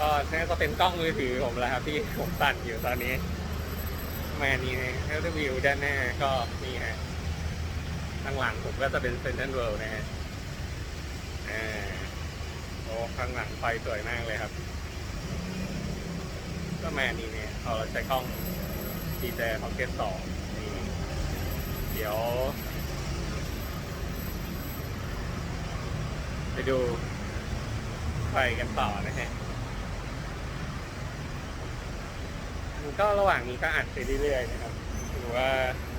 ก็นี่ก็เป็นกล้องมือถือผมแล้วครับที่ผมตัดอยู่ตอนนี้ มานี่นะ l วิวด้านหน้าก็นี่ฮะข้างหลังผมก็จะเป็นเซนทรัลเวิลด์นะฮะอ่าโอ้ข้างหลังไฟสวยมากเลยครับ ก็มานี่เนี่ยพอเราใช้กล้อง DJI Pocket 2นี่เดี๋ยว ไปดูไฟกันต่อนะฮะ มัน ก็ระหว่างนี้ก็อัดไปเรื่อยๆนะครับดูว่า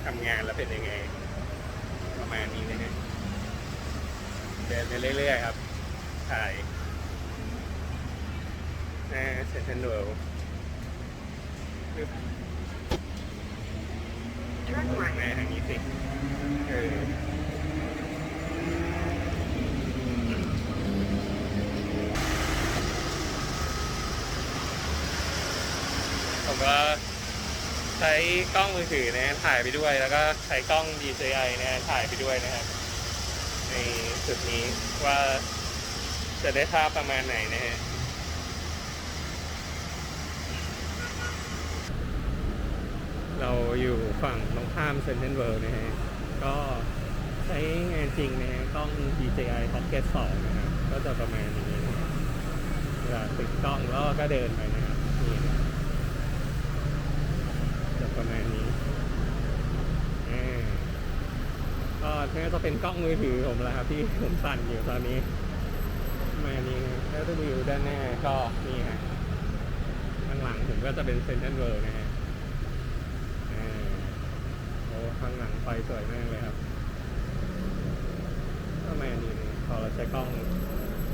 ทำงานแล้วเป็นยังไง ประมาณนี้นะฮะเดินไปเรื่อยๆครับ ถ่ายหน้าเซนทรัลเวิลด์ Turn หน้า right. ทางนี้สิเออ ผมก็ใช้กล้องมือถือนะถ่ายไปด้วย แล้วก็ใช้กล้อง DJI นะถ่ายไปด้วยนะครับ ในจุดนี้ว่าจะได้ภาพประมาณไหนนะฮะเราอยู่ฝั่งตรงข้ามเซนเทนเวิลด์นะฮะ ก็ใช้งานจริงนะฮะกล้อง DJI Pocket 2 นะครับ ก็จะประมาณนี้นะเวลาติดกล้องแล้วก็เดินไปนะครับนี่นะประมาณนี้อ่าก็ นี่ก็จะเป็นกล้องมือถือผมแล้วครับที่ผมสั่นอยู่ตอนนี้มานี้แล้วถ้าวิวด้านหน้าก็นี่ฮะข้างหลังผมก็จะเป็นเซนเทนเวิลด์นะฮะโอ้ข้างหลังไฟสวยมากเลยครับก็มาอันนี้พอเราใช้กล้อง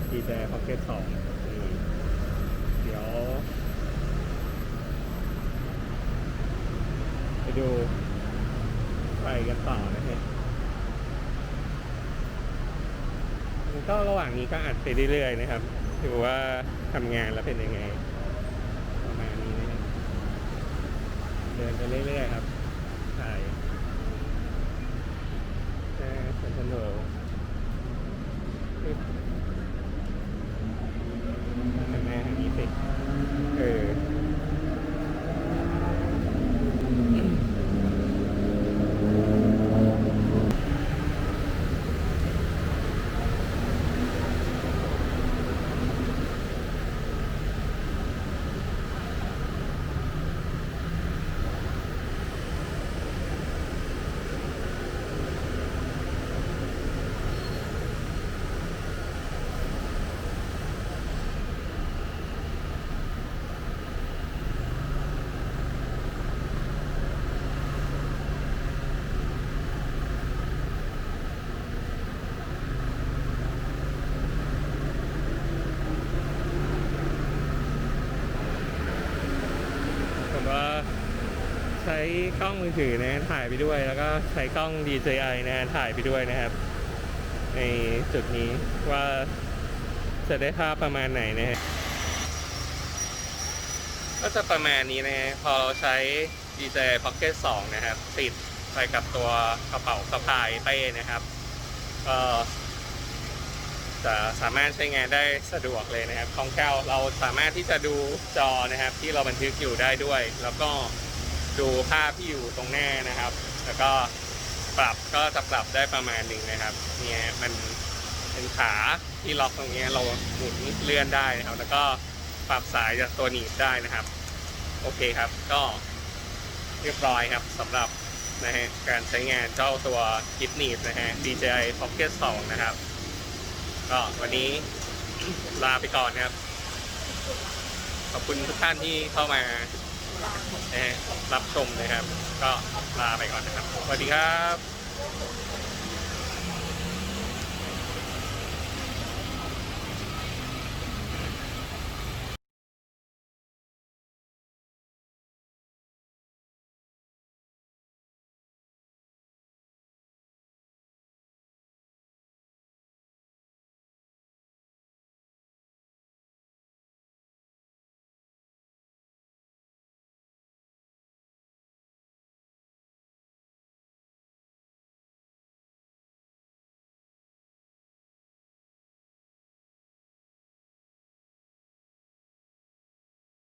DJI Pocket 2นี่เดี๋ยวไปดูไฟกันต่อนะฮะมัน ก็ระหว่างนี้ก็อัดไปเรื่อยๆนะครับดูว่าทำงานแล้วเป็นยังไงประมาณนี้นะฮะเดินไปเรื่อยๆครับถ่ายแค่เซนทรัลเวิลด์ทางหน้าทางนี้สิเออ ผมว่า ใช้กล้องมือถือนะถ่ายไปด้วย แล้วก็ใช้กล้อง DJI นะถ่ายไปด้วยนะครับ ในจุดนี้ว่าจะได้ภาพประมาณไหนนะฮะก็จะประมาณนี้นะฮะพอเราใช้ DJI Pocket 2 นะครับ ติดไปกับตัวกระเป๋าสะพายเป้นะครับก็จะสามารถใช้งานได้สะดวกเลยนะครับของแก้วเราสามารถที่จะดูจอนะครับ ที่เราบันทึกอยู่ได้ด้วย แล้วก็ ดูภาพที่อยู่ตรงหน้านะครับ แล้วก็ปรับก็จะปรับได้ประมาณหนึ่งนะครับ เนี่ยมันเป็นขาที่ล็อกตรงนี้เราหมุนเลื่อนได้นะครับ แล้วก็ปรับสายจากตัวหนีบได้นะครับ โอเคครับ ก็เรียบร้อยครับสำหรับนะฮะการใช้งานเจ้าตัวกิฟหนีบนะฮะ DJI Pocket 2 นะครับ ก็วันนี้ลาไปก่อนครับ ขอบคุณทุกท่านที่เข้ามา รับชมเลยครับ ก็ลาไปก่อนนะครับ สวัสดีครับ